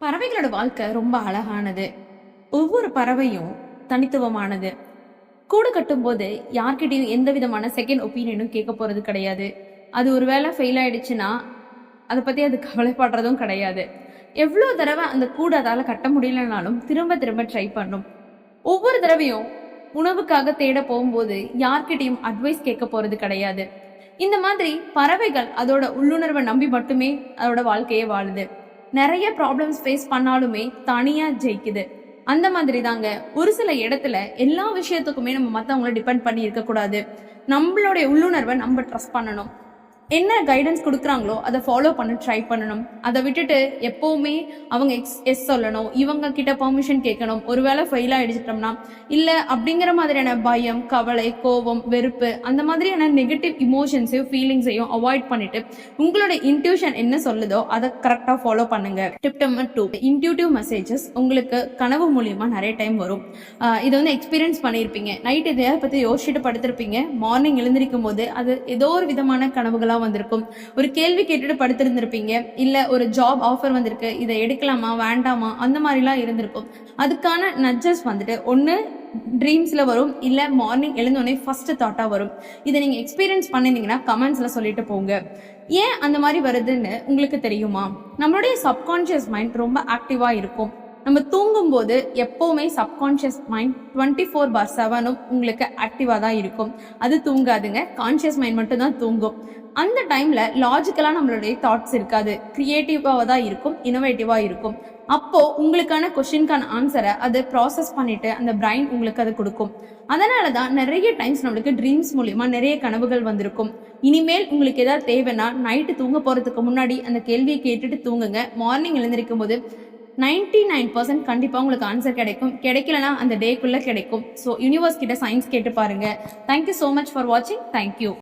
பறவைகளோட வாழ்க்கை ரொம்ப அழகானது. ஒவ்வொரு பறவையும் தனித்துவமானது. கூடு கட்டும்போது யார்கிட்டையும் எந்த விதமான செகண்ட் ஒப்பீனியனும் கேட்க போறது கிடையாது. அது ஒருவேளை ஃபெயில் ஆயிடுச்சுன்னா அதை பத்தி அது கவலைப்படுறதும் கிடையாது. எவ்வளோ தடவை அந்த கூடு அதால கட்ட முடியலனாலும் திரும்ப திரும்ப ட்ரை பண்ணும். ஒவ்வொரு தடவையும் உணவுக்காக தேட போகும்போது யார்கிட்டையும் அட்வைஸ் கேட்க போறது கிடையாது. இந்த மாதிரி பறவைகள் அதோட உள்ளுணர்வை நம்பி மட்டுமே அதோட வாழ்க்கையே வாழுது. நிறைய ப்ராப்ளம்ஸ் ஃபேஸ் பண்ணாலுமே தனியா ஜெயிக்குது. அந்த மாதிரி தாங்க ஒரு சில இடத்துல எல்லா விஷயத்துக்குமே நம்ம மற்றவங்கள டிபெண்ட் பண்ணி இருக்கக்கூடாது நம்மளுடைய உள்ளுணர்வை நம்ம ட்ரஸ்ட் பண்ணணும். என்ன கைடன்ஸ் கொடுக்குறாங்களோ அதை ஃபாலோ பண்ண ட்ரை பண்ணணும். அதை விட்டுட்டு எப்போவுமே அவங்க எக்ஸ் எஸ் சொல்லணும். இவங்க கிட்ட பெர்மிஷன் கேட்கணும். ஒருவேளை ஃபெயில் ஆகிடுச்சிட்டோம்னா இல்லை அப்படிங்கிற மாதிரியான பயம் கவலை கோபம் வெறுப்பு அந்த மாதிரியான நெகட்டிவ் இமோஷன்ஸையும் ஃபீலிங்ஸையும் அவாய்ட் பண்ணிட்டு உங்களோட இன்ட்யூஷன் என்ன சொல்லுதோ அதை கரெக்டாக ஃபாலோ பண்ணுங்க. Tip number two intuitive messages உங்களுக்கு கனவு மூலியமாக நிறைய டைம் வரும். இது இதை வந்து எக்ஸ்பீரியன்ஸ் பண்ணியிருப்பீங்க. நைட் இதை பற்றி யோசிச்சுட்டு படுத்திருப்பீங்க. மார்னிங் எழுந்திருக்கும் போது அது ஏதோ ஒரு விதமான கனவுகளாக வந்திருக்கும். ஒரு கேள்வி கேட்டுட்டு படுத்திருந்திருப்பீங்க. இல்லை ஒரு ஜாப் ஆஃபர் வந்திருக்கு. இதை எடுக்கலாமா? வேண்டாமா? அந்த மாதிரிலாம் இருந்திருக்கும். அதுக்கான நட்ஜஸ் வந்துட்டு ஒன்று ட்ரீம்ஸில் வரும். இல்லை மார்னிங் எழுந்தோடனே ஃபர்ஸ்ட் தாட்டாக வரும். இதை நீங்கள் எக்ஸ்பீரியன்ஸ் பண்ணியிருந்தீங்கன்னா கமெண்ட்ஸில் சொல்லிட்டு போங்க. ஏன் அந்த மாதிரி வருதுன்னு உங்களுக்கு தெரியுமா? நம்மளுடைய சப்கான்ஷியஸ் மைண்ட் ரொம்ப ஆக்டிவாக இருக்கும். நம்ம தூங்கும்போது எப்போவுமே subconscious mind twenty four by செவனும் உங்களுக்கு ஆக்டிவாக தான் இருக்கும். அது தூங்காதுங்க. கான்ஷியஸ் மைண்ட் மட்டும் தான் தூங்கும். அந்த டைம்ல லாஜிக்கலா நம்மளுடைய தாட்ஸ் இருக்காது. க்ரியேட்டிவாக தான் இருக்கும். இனோவேட்டிவா இருக்கும். அப்போ உங்களுக்கான கொஷினுக்கான ஆன்சரை அது ப்ராசஸ் பண்ணிட்டு அந்த பிரைன் உங்களுக்கு அது கொடுக்கும். அதனால தான் நிறைய டைம்ஸ் நம்மளுக்கு ட்ரீம்ஸ் மூலியமா நிறைய கனவுகள் வந்திருக்கும். இனிமேல் உங்களுக்கு ஏதாவது தேவைன்னா நைட்டு தூங்க போறதுக்கு முன்னாடி அந்த கேள்வியை கேட்டுட்டு தூங்குங்க. மார்னிங் எழுந்திருக்கும் போது நைன்டி நைன் பர்சன்ட் கண்டிப்பாக உங்களுக்கு ஆன்சர் கிடைக்கும். கிடைக்கலனா அந்த டேக்குள்ளே கிடைக்கும். ஸோ யூனிவர்ஸ் கிட்ட சயின்ஸ் கேட்டு பாருங்க. Thank you so much for வாட்சிங் தேங்க்யூ